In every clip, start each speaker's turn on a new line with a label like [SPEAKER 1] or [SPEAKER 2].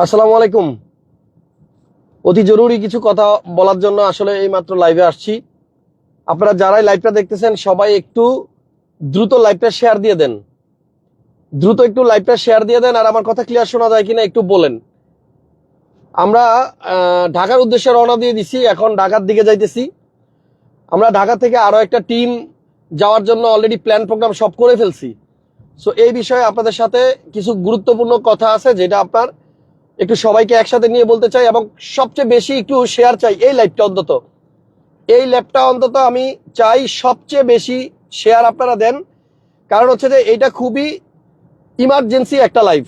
[SPEAKER 1] আসসালামু আলাইকুম। অতি জরুরি কিছু কথা বলার জন্য আসলে এই মাত্র লাইভে আসছি। আপনারা যারাই লাইভটা দেখতেছেন, সবাই একটু দ্রুত লাইভটা শেয়ার দিয়ে দেন। দ্রুত একটু লাইভটা শেয়ার দিয়ে দেন আর আমার কথা ক্লিয়ার শোনা যায় কিনা একটু বলেন। আমরা ঢাকার উদ্দেশ্যে রওনা দিয়ে দিছি, এখন ঢাকার দিকে যাইতেছি। আমরা ঢাকা থেকে আরও একটা টিম যাওয়ার জন্য অলরেডি প্ল্যান প্রোগ্রাম সব করে ফেলছি। সো এই বিষয়ে আপনাদের সাথে কিছু গুরুত্বপূর্ণ কথা আছে, যেটা আপনার একটু সবাইকে একসাথে নিয়ে বলতে চাই এবং সবচেয়ে বেশি একটু শেয়ার চাই এই লাইভটা অন্তত। এই ল্যাবটা অন্তত আমি চাই সবচেয়ে বেশি শেয়ার আপনারা দেন। কারণ হচ্ছে যে এটা খুবই ইমার্জেন্সি একটা লাইভ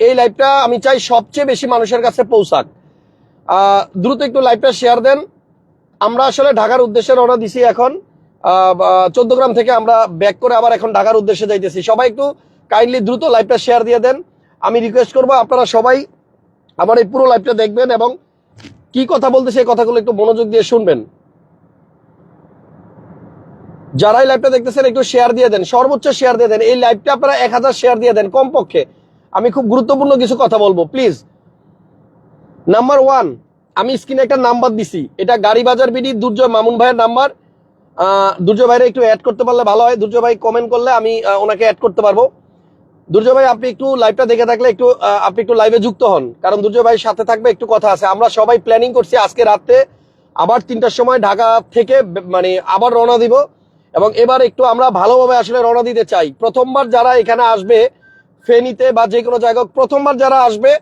[SPEAKER 1] এই লাইভটা আমি চাই সবচেয়ে বেশি মানুষের কাছে পৌঁছাক। দ্রুত একটু লাইভটা শেয়ার দেন। আমরা আসলে ঢাকার উদ্দেশ্যে রওনা দিছি এখন। চোদ্দ গ্রাম থেকে আমরা ব্যাক করে আবার এখন ঢাকার উদ্দেশ্যে যাইতেছি। সবাই একটু কাইন্ডলি দ্রুত লাইভটা শেয়ার দিয়ে দেন। আমি রিকোয়েস্ট করব আপনারা সবাই আমার এই পুরো লাইভটা দেখবেন এবং কি কথা বলতে সেই কথাগুলো একটু মনোযোগ দিয়ে শুনবেন। যারাই লাইভটা দেখতেছেন, একটু শেয়ার দিয়ে দেন, সর্বোচ্চ শেয়ার দিয়ে দেন। এই লাইভটা আপনারা এক হাজার শেয়ার দিয়ে দেন কমপক্ষে। আমি খুব গুরুত্বপূর্ণ কিছু কথা বলব প্লিজ নাম্বার ওয়ান আমি স্ক্রিনে একটা নাম্বার দিছি। এটা গাড়ি বাজার বিডি, দুর্জয় মামুন ভাইয়ের নাম্বার দুর্জয় ভাইরে একটু অ্যাড করতে পারলে ভালো হয়। দুর্জয় ভাই কমেন্ট করলে আমি ওনাকে অ্যাড করতে পারব। দুর্জয় ভাই, আপনি একটু লাইভটা দেখে থাকলে একটু আপনি একটু লাইভে যুক্ত হন। কারণ দুর্জয় ভাইয়ের সাথে থাকবে, একটু কথা আছে। আমরা সবাই প্ল্যানিং করছি আজকে রাতে আবার তিনটার সময় ঢাকা থেকে মানে আবার রওনা দিব। এবং এবার একটু আমরা ভালোভাবে আসলে রওনা দিতে চাই। প্রথমবার যারা এখানে আসবে, ফেনীতে বা যে কোনো জায়গায় প্রথমবার যারা আসবে,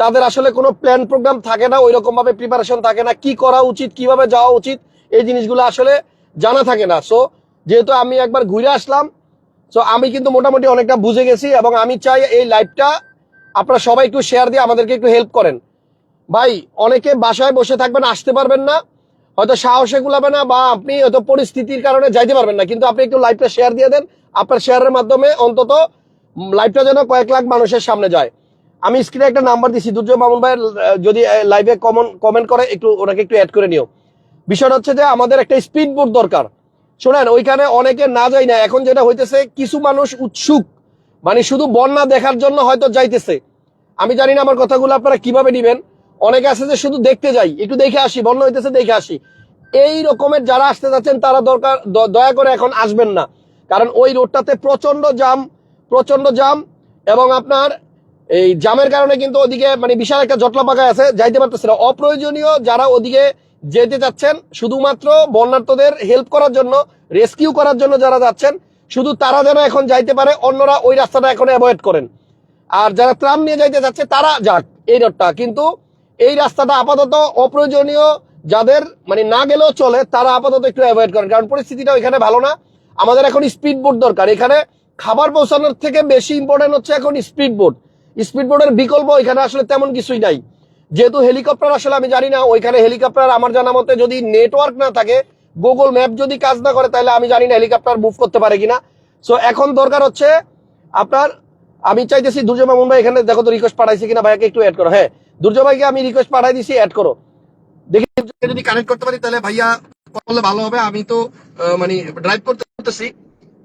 [SPEAKER 1] তাদের আসলে কোনো প্ল্যান প্রোগ্রাম থাকে না ওই রকম ভাবে প্রিপারেশন থাকে না। কি করা উচিত, কীভাবে যাওয়া উচিত, এই জিনিসগুলো আসলে জানা থাকে না। সো যেহেতু আমি একবার ঘুরে আসলাম সো আমি কিন্তু মোটামুটি অনেকটা বুঝে গেছি এবং আমি চাই এই লাইভটা আপনারা সবাই একটু শেয়ার দিয়ে আমাদেরকে একটু হেল্প করেন। ভাই, অনেকে বাসায় বসে থাকবেন, আসতে পারবেন না। হয়তো সাহসে গুলাবে না বা আপনি হয়তো পরিস্থিতির কারণে যাইতে পারবেন না। কিন্তু আপনি একটু লাইভটা শেয়ার দিয়ে দেন। আপনার শেয়ারের মাধ্যমে অন্তত লাইভটা যেন কয়েক লাখ মানুষের সামনে যায়। আমি স্ক্রিনে একটা নাম্বার দিছি দুর্জয় মামুন ভাইয়ের, যদি লাইভে কমন কমেন্ট করে, একটু ওনাকে একটু অ্যাড করে নিও। বিষয়টা হচ্ছে যে আমাদের একটা স্পিড বোট দরকার। শোনেন, ওইখানে অনেকে না যায় না এখন যেটা হইতেছে, কিছু মানুষ উৎসুক। মানে শুধু বন্যা দেখার জন্য হয়তো যাইতেছে। আমি জানি না আমার কথাগুলো আপনারা কীভাবে নিবেন। অনেকে আছে যে শুধু দেখতে যাই। একটু দেখে আসি, বন্যা হইতেছে দেখে আসি। এই রকমের যারা আসতে যাচ্ছেন, তারা দরকার দয়া করে এখন আসবেন না। কারণ ওই রোডটাতে প্রচণ্ড জাম প্রচণ্ড জাম এবং আপনার এই জামের কারণে কিন্তু ওদিকে মানে বিশাল একটা জটলা পাকায় আছে, যাইতে পারতেছে না। অপ্রয়োজনীয় যারা ওদিকে যেতে যাচ্ছেন, শুধুমাত্র বন্যার্থদের হেল্প করার জন্য রেস্কিউ করার জন্য যারা যাচ্ছেন, শুধু তারা যেন এখন যাইতে পারে, অন্যরা ওই রাস্তাটা এখন অ্যাভয়েড করেন। আর যারা ত্রাণ নিয়ে যাইতে যাচ্ছে, তারা যাক এই রোডটা কিন্তু এই রাস্তাটা আপাতত অপ্রয়োজনীয়, যাদের মানে না গেলেও চলে, তারা আপাতত একটু অ্যাভয়েড করেন। কারণ পরিস্থিতিটা এখানে ভালো না। আমাদের এখন স্পিড বোট দরকার। এখানে খাবার পৌঁছানোর থেকে বেশি ইম্পর্টেন্ট হচ্ছে এখন স্পিড বোট স্পিড বোটের বিকল্প এখানে আসলে তেমন কিছুই নাই। যেহেতু হেলিকপ্টার আসলে আমি জানি না, ওইখানে হেলিকপ্টার আমার জানা মতে যদি নেটওয়ার্ক না থাকে গুগল ম্যাপ যদি কাজ না করে, তাহলে আমি জানি না হেলিকপ্টার মুভ করতে পারে কিনা। সো এখন দরকার হচ্ছে আপনার, আমি চাইতেছি দুর্জয় মামুন ভাই এখানে দেখো তো রিকোয়েস্ট পাঠাইছি কিনা ভাইকে একটু অ্যাড করো। হ্যাঁ দুর্জয় ভাইকে আমি রিকোয়েস্ট পাঠাই দিছি অ্যাড করো। দেখি যদি কানেক্ট করতে পারি, তাহলে ভাইয়া করলে ভালো হবে। আমি তো মানে ড্রাইভ করতে করতেছি।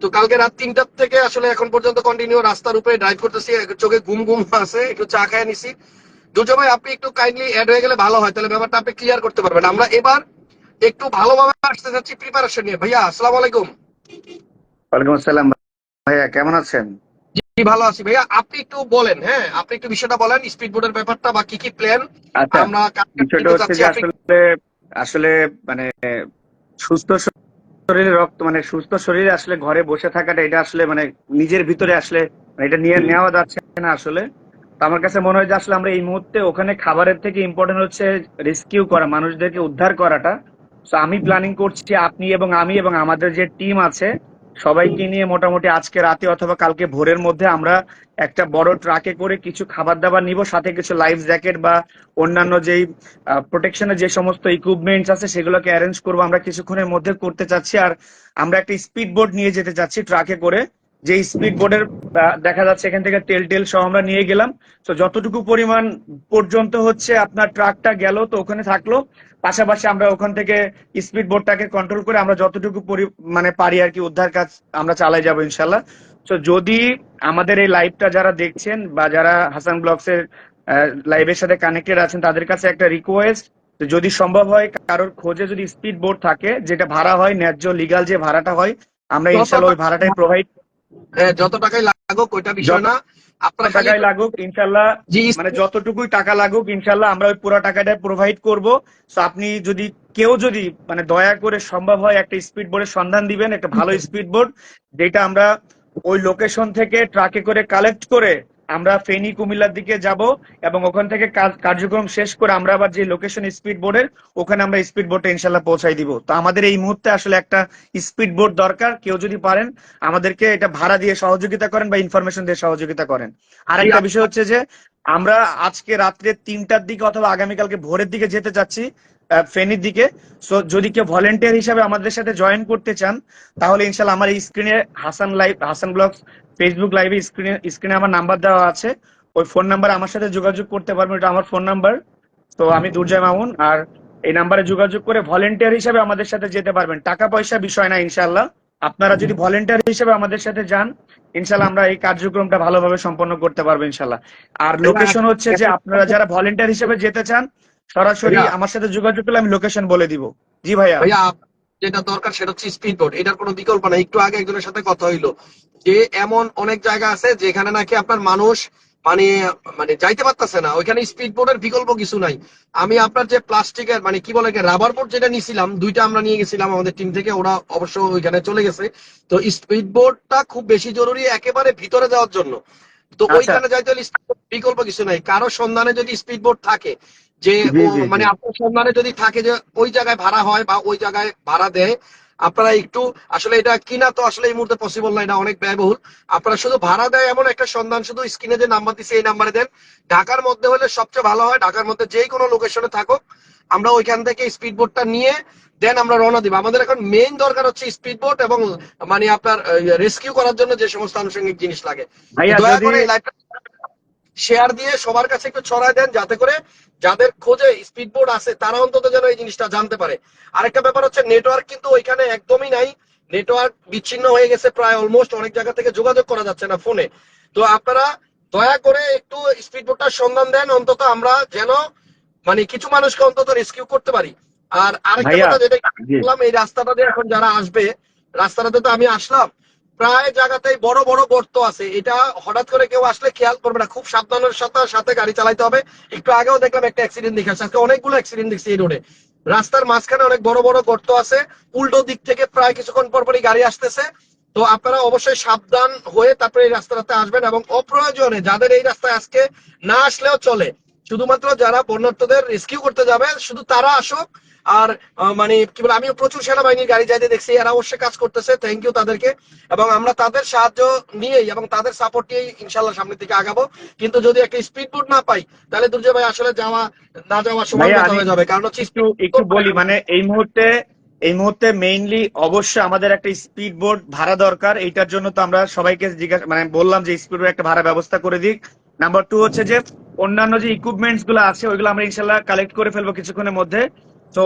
[SPEAKER 1] তো কালকে রাত তিনটার থেকে আসলে এখন পর্যন্ত কন্টিনিউ রাস্তার উপরে ড্রাইভ করতেছি। চোখে ঘুম ঘুম আছে, একটু চা খায় নিছি। ভাই আপনি একটু কাইন্ডলি অ্যাড হয়ে গেলে ভালো হয় তাহলে ব্যাপারটা আপনি ক্লিয়ার করতে পারবেন। আমরা এবার একটু ভালোভাবে আসতে যাচ্ছি প্রিপারেশন নিয়ে। ভাইয়া আসসালামু আলাইকুম।
[SPEAKER 2] ওয়ালাইকুম আসসালাম। ভাইয়া কেমন আছেন?
[SPEAKER 1] জি ভালো আছি। ভাইয়া আপনি একটু বলেন হ্যাঁ আপনি একটু বিষয়টা বলেন স্পিড বোর্ডের ব্যাপারটা বা কি কি প্ল্যান
[SPEAKER 2] আচ্ছা
[SPEAKER 1] আমরা
[SPEAKER 2] বিষয়টা হচ্ছে যে আসলে আসলে মানে সুস্থ শরীরে রক্ত মানে সুস্থ শরীরে আসলে ঘরে বসে থাকাটা এটা আসলে মানে নিজের ভিতরে আসলে মানে এটা নিয়ে নেওয়া যাচ্ছে না আসলে। আমার কাছে মনে হয় যে আসলে আমরা এই মুহূর্তে ওখানে খাবারের থেকে ইম্পর্টেন্ট হচ্ছে রেস্কিউ করা, মানুষদেরকে উদ্ধার করাটা। তো আমি প্ল্যানিং করছি আপনি এবং আমি এবং আমাদের যে টিম আছে, সবাইকে নিয়ে মোটামুটি আজকে রাতে অথবা কালকে ভোরের মধ্যে আমরা একটা বড় ট্রাকে করে কিছু খাবার দাবার নিব, সাথে কিছু লাইফ জ্যাকেট বা অন্যান্য যেই প্রোটেকশনের যে সমস্ত ইকুইপমেন্টস আছে সেগুলোকে অ্যারেঞ্জ করব। আমরা কিছুক্ষণের মধ্যে করতে চাচ্ছি আর আমরা একটা স্পিড বোট নিয়ে যেতে চাচ্ছি ট্রাকে করে। যে স্পিড বোর্ডের দেখা যাচ্ছে এখান থেকে তেল টেল সহ আমরা নিয়ে গেলাম। তো যতটুকু পরিমাণ পর্যন্ত হচ্ছে আপনার ট্রাকটা গেল তো ওখানে থাকল। পাশাপাশি আমরা ওখান থেকে স্পিড বোর্ডটাকে কন্ট্রোল করে আমরা যতটুকু মানে পারি আর কি উদ্ধার কাজ আমরা চালাই যাব ইনশাল্লাহ তো যদি আমাদের এই লাইভটা যারা দেখছেন বা যারা হাসান ব্লগস এর লাইভের সাথে কানেক্টেড আছেন তাদের কাছে একটা রিকোয়েস্ট যদি সম্ভব হয় কারোর খোঁজে যদি স্পিড বোর্ড থাকে যেটা ভাড়া হয় ন্যায্য লিগাল যে ভাড়াটা হয় আমরা ইনশাল্লাহ ওই ভাড়াটাই প্রোভাইড
[SPEAKER 1] হ্যাঁ, যত টাকাই লাগুক ওইটা বিষয় না। আপনার
[SPEAKER 2] টাকাই লাগুক ইনশাল্লাহ মানে যতটুকুই টাকা লাগুক ইনশাল্লাহ আমরা ওই পুরো টাকাটা প্রোভাইড করব। সো আপনি যদি কেউ যদি মানে দয়া করে সম্ভব হয় একটা স্পিড বোর্ডের সন্ধান দিবেন একটা ভালো স্পিড বোর্ড যেটা আমরা ওই লোকেশন থেকে ট্রাকে করে কালেক্ট করে আমরা ফেনী কুমিল্লার দিকে যাব এবং ওখান থেকে কার্যক্রম শেষ করে আমরা আবার যে লোকেশন স্পিড বোর্ডের ওখানে আমরা স্পিড বোর্ডে ইনশাল্লাহ পৌঁছাই দিব। তো আমাদের এই মুহূর্তে আসলে একটা স্পিড বোর্ড দরকার, কেউ যদি পারেন আমাদেরকে এটা ভাড়া দিয়ে সহযোগিতা করেন বা ইনফরমেশন দিয়ে সহযোগিতা করেন। আর একটা বিষয় হচ্ছে যে আমরা আজকে রাত্রে তিনটার দিকে অথবা আগামীকালকে ভোরের দিকে যেতে চাচ্ছি ফেনীর দিকে। সো যদি কেউ ভলেন্টিয়ার হিসাবে আমাদের সাথে জয়েন করতে চান তাহলে ইনশাল্লাহ আমার এই স্ক্রিনে Hasan live Hasan blogs Facebook লাইভে স্ক্রিনে স্ক্রিনে আমার নাম্বার দেওয়া আছে। ওই ফোন নাম্বার আমার সাথে যোগাযোগ করতে পারবেন এটা আমার ফোন নাম্বার তো আমি দুর্জয় মামুন আর এই নাম্বারে যোগাযোগ করে ভলেন্টিয়ার হিসাবে আমাদের সাথে যেতে পারবেন। টাকা পয়সা বিষয় না ইনশাল্লাহ। আপনারা যদি ভলেন্টিয়ার হিসেবে আমাদের সাথে যান ইনশাল্লাহ আমরা এই কার্যক্রমটা ভালোভাবে সম্পন্ন করতে পারব ইনশাল্লাহ। আর লোকেশন হচ্ছে যে আপনারা যারা ভলেন্টিয়ার হিসেবে যেতে চান সরাসরি আমার সাথে যোগাযোগ করলে আমি লোকেশন বলে দিব। জি ভাইয়া।
[SPEAKER 1] ভাইয়া যেটা দরকার সেটা হচ্ছে স্পিড বোট এটার কোনো বিকল্প নাই। একটু আগে একজনের সাথে কথা হইল যে এমন অনেক জায়গা আছে যেখানে নাকি আপনার মানুষ মানে মানে যাইতে পারতেছে না। ওইখানে স্পিড বোর্ডের বিকল্প কিছু নাই। আমি আপনার যে প্লাস্টিকের মানে কি বলে রাবার বোর্ড যেটা নিয়েছিলাম দুইটা আমরা নিয়ে গেছিলাম আমাদের টিম থেকে ওরা অবশ্য ওইখানে চলে গেছে। তো স্পিড বোর্ডটা খুব বেশি জরুরি একেবারে ভিতরে যাওয়ার জন্য। তো
[SPEAKER 2] আচ্ছা।
[SPEAKER 1] ওইখানে যাইতে হলে বিকল্প কিছু নাই কারও সন্ধানে যদি স্পিড বোর্ড থাকে যে। মানে আপনার সন্ধানে যদি থাকে যে ওই জায়গায় ভাড়া হয় বা ওই জায়গায় ভাড়া দেয় আপনারা একটু আসলে এটা কিনা তো আসলে এই মুহূর্তে পসিবল না এটা অনেক ব্যয়বহুল আপনারা শুধু ভাড়া দেয় এমন একটা সন্ধান শুধু স্ক্রিনে যে নাম্বার দিচ্ছে এই নাম্বারে দেন ঢাকার মধ্যে হলে সবচেয়ে ভালো হয় ঢাকার মধ্যে যেই কোনো লোকেশনে থাকুক আমরা ওইখান থেকে স্পিড বোটটা নিয়ে দেন আমরা রওনা দিব। আমাদের এখন মেইন দরকার হচ্ছে স্পিড বোট এবং মানে আপনার রেস্কিউ করার জন্য যে সমস্ত আনুষঙ্গিক জিনিস লাগে। দয়া করে শেয়ার দিয়ে সবার কাছে একটু ছড়ায় দেন যাতে করে যাদের খোঁজে স্পিড বোর্ড আছে তারা অন্তত যেন এই জিনিসটা জানতে পারে। আরেকটা ব্যাপার হচ্ছে নেটওয়ার্ক কিন্তু ওইখানে একদমই নাই। নেটওয়ার্ক বিচ্ছিন্ন হয়ে গেছে প্রায় অলমোস্ট অনেক জায়গা থেকে যোগাযোগ করা যাচ্ছে না ফোনে তো আপনারা দয়া করে একটু স্পিড বোর্ডটার সন্ধান দেন। অন্তত আমরা যেন মানে কিছু মানুষকে অন্তত রেস্কিউ করতে পারি। আর আরেকটা কথা যেটা বললাম এই রাস্তাটা দিয়ে এখন যারা আসবে রাস্তাটাতে তো আমি আসলাম প্রায় জায়গাতেই বড় বড় গর্ত আছে। এটা হঠাৎ করে কেউ আসলে খেয়াল করবে না খুব সাবধানের সাথে সাথে গাড়ি চালাইতে হবে। একটু আগেও দেখলাম একটা অ্যাক্সিডেন্ট দেখে আসছে। আজকে অনেকগুলো অ্যাক্সিডেন্ট দেখছি এই রোডে রাস্তার মাঝখানে অনেক বড় বড় গর্ত আছে। উল্টো দিক থেকে প্রায় কিছুক্ষণ পর পরই গাড়ি আসতেছে। তো আপনারা অবশ্যই সাবধান হয়ে তারপরে এই রাস্তাটাতে আসবেন এবং অপ্রয়োজনে যাদের এই রাস্তায় আজকে না আসলেও চলে শুধুমাত্র যারা বন্যার্থদের রেস্কিউ করতে যাবে শুধু তারা আসুক আর মানে কি বলে আমিও প্রচুর সেনাবাহিনীর গাড়ি যাইতে দেখছি এরা অবশ্যই কাজ করতেছে থ্যাংক ইউ তাদেরকে এবং আমরা তাদের সাহায্য নিয়েই এবং তাদের সাপোর্ট নিয়েই ইনশাল্লাহ সামনের দিকে আগাবো। কিন্তু যদি একটা স্পিড বোট না পাই তাহলে দুর্জয় ভাই আসলে যাওয়া না যাওয়া সময়
[SPEAKER 2] আমি
[SPEAKER 1] হয়ে যাবে কারণ হচ্ছে
[SPEAKER 2] একটু একটু বলি মানে এই মুহূর্তে এই মুহূর্তে মেইনলি অবশ্যই আমাদের একটা স্পিড বোট ভাড়া দরকার এইটার জন্য তো আমরা সবাইকে জিজ্ঞাসা মানে বললাম যে স্পিড বোট একটা ভাড়া ব্যবস্থা করে দিক। নাম্বার টু হচ্ছে যে অন্যান্য যে ইকুইপমেন্টসগুলো আছে ওইগুলো আমরা ইনশাল্লাহ কালেক্ট করে ফেলব কিছুক্ষণের মধ্যে। তো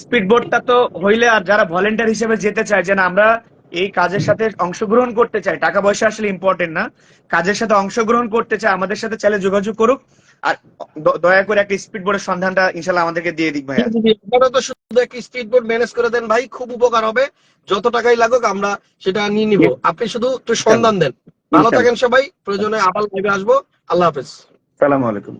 [SPEAKER 2] স্পিড বোটটা তো হইলে আর যারা ভলেন্টিয়ার হিসেবে যেতে চায় যে না আমরা এই কাজের সাথে অংশগ্রহণ করতে চাই টাকা পয়সা আসলে ইম্পর্টেন্ট না। কাজের সাথে অংশগ্রহণ করতে চায় আমাদের সাথে চাইলে যোগাযোগ করুক। আর দয়া করে একটা স্পিড বোর্ডের সন্ধানটা ইনশাল্লাহ আমাদেরকে দিয়ে দিক ভাইয়া।
[SPEAKER 1] আপনারা তো শুধু একটা স্পিড বোট ম্যানেজ করে দেন ভাই খুব উপকার হবে। যত টাকাই লাগুক আমরা সেটা নিয়ে নিব। আপনি শুধু একটু সন্ধান দেন। ভালো থাকেন সবাই প্রয়োজনে আবার লাইভে আসব। আল্লাহ হাফেজ।
[SPEAKER 2] সালামু আলাইকুম